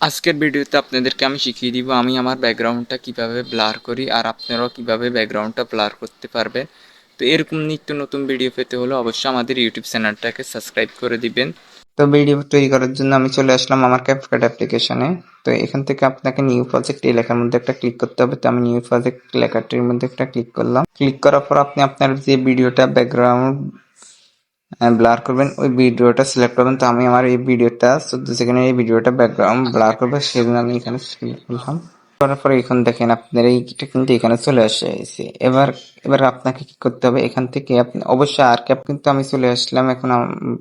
আজকের ভিডিওতে আপনাদেরকে আমি শিখিয়ে দিব আমি আমার ব্যাকগ্রাউন্ডটা কীভাবে ব্লার করি আর আপনারাও কীভাবে ব্যাকগ্রাউন্ডটা ব্লার করতে পারবেন। তো এরকম নিত্য নতুন ভিডিও পেতে হলে অবশ্যই আমাদের ইউটিউব চ্যানেলটাকে সাবস্ক্রাইব করে দিবেন। তো ভিডিও তৈরি করার জন্য আমি চলে আসলাম আমার ক্যাপকাট অ্যাপ্লিকেশনে তো এখান থেকে আপনাকে নিউ প্রজেক্ট এই লেখার মধ্যে একটা ক্লিক করতে হবে। তো আমি নিউ প্রজেক্ট লেখাটির মধ্যে একটা ক্লিক করলাম। ক্লিক করার পর আপনি আপনার যে ভিডিওটা ব্যাকগ্রাউন্ড ব্লার করবেন, ওই ভিডিওটা সিলেক্ট করবেন। তো আমি আমার এই ভিডিওটা চোদ্দ এই ভিডিওটা ব্যাকগ্রাউন্ড ব্লার করবে সেজন্য আমি এখানে সিলেক্ট করলাম। করার পরে এখন দেখেন আপনার এইটা কিন্তু এখানে চলে আসে এবার এবার আপনাকে কি করতে হবে, এখান থেকে আপনি, অবশ্যই আর ক্যাপ কিন্তু আমি চলে আসলাম এখন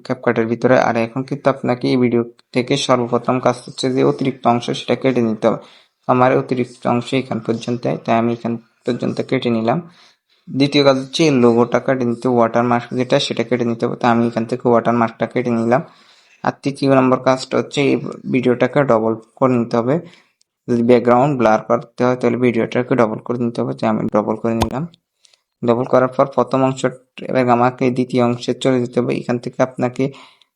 ক্যাপকাটের ভিতরে। আর এখন কিন্তু আপনাকে এই ভিডিও থেকে সর্বপ্রথম কাজ হচ্ছে যে অতিরিক্ত অংশ সেটা কেটে নিতে হবে। আমার অতিরিক্ত অংশ এখান পর্যন্ত তাই আমি এখান পর্যন্ত কেটে নিলাম। দ্বিতীয় কাজ হচ্ছে এই লোগোটা কেটে নিতে ওয়াটার মার্ক যেটা সেটা কেটে নিতে হবে। তো আমি এখান থেকে ওয়াটার মার্কটা কেটে নিলাম। আর তৃতীয় নম্বর কাজটা হচ্ছে এই ভিডিওটাকে ডবল করে নিতে হবে। যদি ব্যাকগ্রাউন্ড ব্লার করতে হয়, তাহলে ভিডিওটাকে ডবল করে নিতে হবে। আমি ডবল করে নিলাম। ডবল করার পর প্রথম অংশ এবার আমাকে দ্বিতীয় অংশে চলে যেতে হবে। এখান থেকে আপনাকে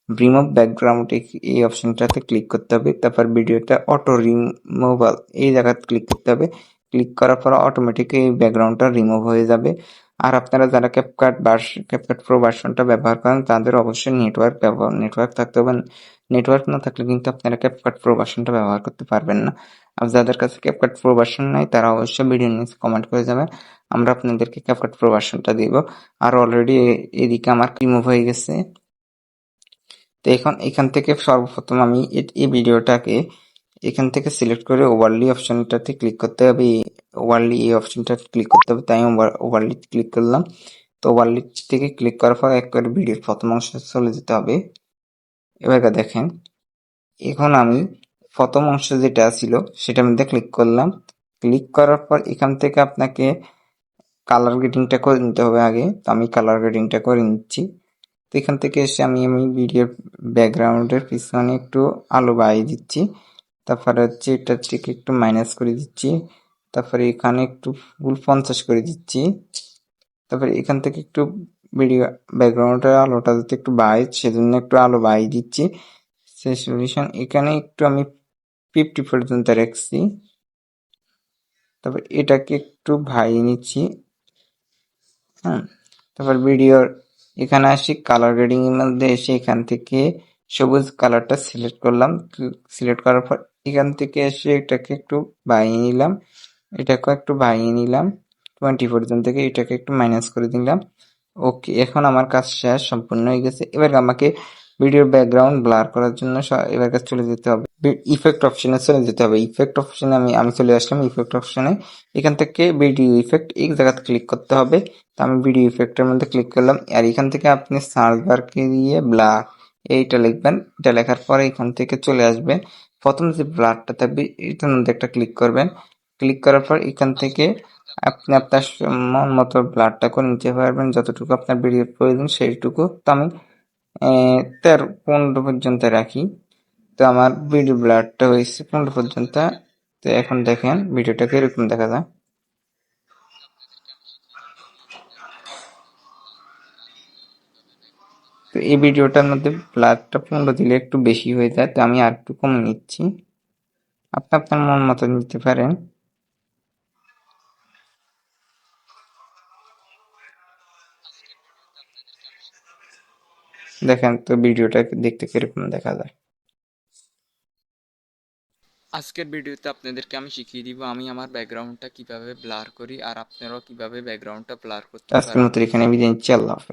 রিমুভ ব্যাকগ্রাউন্ড এই অপশনটাতে ক্লিক করতে হবে। তারপর ভিডিওটা অটো রিমুভাল এই জায়গাতে ক্লিক করতে হবে। ক্লিক করার পর অটোমেটিক এই ব্যাকগ্রাউন্ডটা রিমুভ হয়ে যাবে। আর আপনারা যারা ক্যাপকাট বাস ক্যাপকাট প্রো ভার্সনটা ব্যবহার করেন, তাদের অবশ্যই নেটওয়ার্ক ব্যবহার নেটওয়ার্ক থাকতে হবে। নেটওয়ার্ক না থাকলে কিন্তু আপনারা ক্যাপকাট প্রো ভার্সনটা ব্যবহার করতে পারবেন না। আর যাদের কাছে ক্যাপকাট প্রো ভার্সন নাই, তারা অবশ্যই ভিডিও নিচে কমেন্ট করে যাবেন। আমরা আপনাদেরকে ক্যাপকাট প্রো ভার্সনটা দিব। আর অলরেডি এদিকে আমার রিমুভ হয়ে গেছে। তো এখন, এখান থেকে সর্বপ্রথম আমি এই ভিডিওটাকে এখান থেকে সিলেক্ট করে ওভারলি অপশনটাতে ক্লিক করতে হবে। ওভারলি এই অপশনটা ক্লিক করতে হবে, তাই ওভারলি ক্লিক করলাম। তো ওভারলি থেকে ক্লিক করার পর একবার ভিডিওর প্রথম অংশ চলে যেতে হবে। এবার দেখেন, এখন আমি প্রথম অংশ যেটা ছিল সেটার মধ্যে ক্লিক করলাম। ক্লিক করার পর এখান থেকে আপনাকে কালার গ্রেডিংটা করে নিতে হবে আগে। তো আমি কালার গ্রেডিংটা করে নিচ্ছি। তো এখান থেকে এসে আমি আমি ভিডিওর ব্যাকগ্রাউন্ডের পিছনে একটু আলো বাড়িয়ে দিচ্ছি। তারপরে হচ্ছে এটা থেকে একটু মাইনাস করে দিচ্ছি। তারপরে এখানে একটু ফুল পঞ্চাশ করে দিচ্ছি। তারপরে এখান থেকে একটু ভিডিও ব্যাকগ্রাউন্ডের আলোটা যাতে একটু বাড়ে, সেজন্য একটু আলো বাড়িয়ে দিচ্ছি। সলিউশন এখানে একটু আমি ফিফটি পর্যন্ত রাখছি। তারপর এটাকে একটু ভাই নিচ্ছি। হ্যাঁ তারপর ভিডিওর এখানে আসি কালার গ্রেডিং এর মধ্যে এসে এখান থেকে সবুজ কালারটা সিলেক্ট করলাম। সিলেক্ট করার পর এখান থেকে এসে এটাকে একটু বাড়িয়ে নিলাম। এটাকে একটু বাড়িয়ে নিলাম। টোয়েন্টি পর্যন্ত থেকে এটাকে একটু মাইনাস করে দিলাম। ওকে এখন আমার কাজ শেষ, সম্পূর্ণ হয়ে গেছে। এবার আমাকে ভিডিওর ব্যাকগ্রাউন্ড ব্লার করার জন্য এবার কাছে চলে যেতে হবে। ইফেক্ট অপশনে চলে যেতে হবে। ইফেক্ট অপশনে আমি আমি চলে আসলাম ইফেক্ট অপশনে এখান থেকে ভিডিও ইফেক্ট এই জায়গাতে ক্লিক করতে হবে। তো আমি ভিডিও ইফেক্টের মধ্যে ক্লিক করলাম। আর এখান থেকে আপনি সার্চ বারকে দিয়ে ব্লার এইটা লিখবেন, এটা লেখার পরে এখান থেকে চলে আসবেন। প্রথম যে ব্লাডটা থাকবে, এটার মধ্যে একটা ক্লিক করবেন। ক্লিক করার পর এখান থেকে আপনি আপনার মন মতো ব্লারটা করে নিতে পারবেন যতটুকু আপনার ভিডিওর প্রয়োজন সেইটুকু তো আমি তেরো, পনেরো পর্যন্ত রাখি। তো আমার ভিডিও ব্লাডটা হয়েছে পনেরো পর্যন্ত। তো এখন দেখেন, ভিডিওটাকে এরকম দেখা যায়। তো এই ভিডিওটার মধ্যে ব্লারটা পনেরো দিলে একটু বেশি হয়ে যায় তো আমি আর একটু কম নিচ্ছি। আপনি আপনার মন মতো নিতে পারেন। দেখেন তো ভিডিওটা দেখতে কীরকম দেখা যায়। আজকের ভিডিওতে আপনাদেরকে আমি শিখিয়ে দিব আমি আমার ব্যাকগ্রাউন্ডটা কীভাবে ব্লার করি আর আপনারাও কীভাবে ব্যাকগ্রাউন্ডটা ব্লার করতে আজকের পারেন। মতো এখানে বিদায় নিচ্ছি আল্লাহ হাফেজ।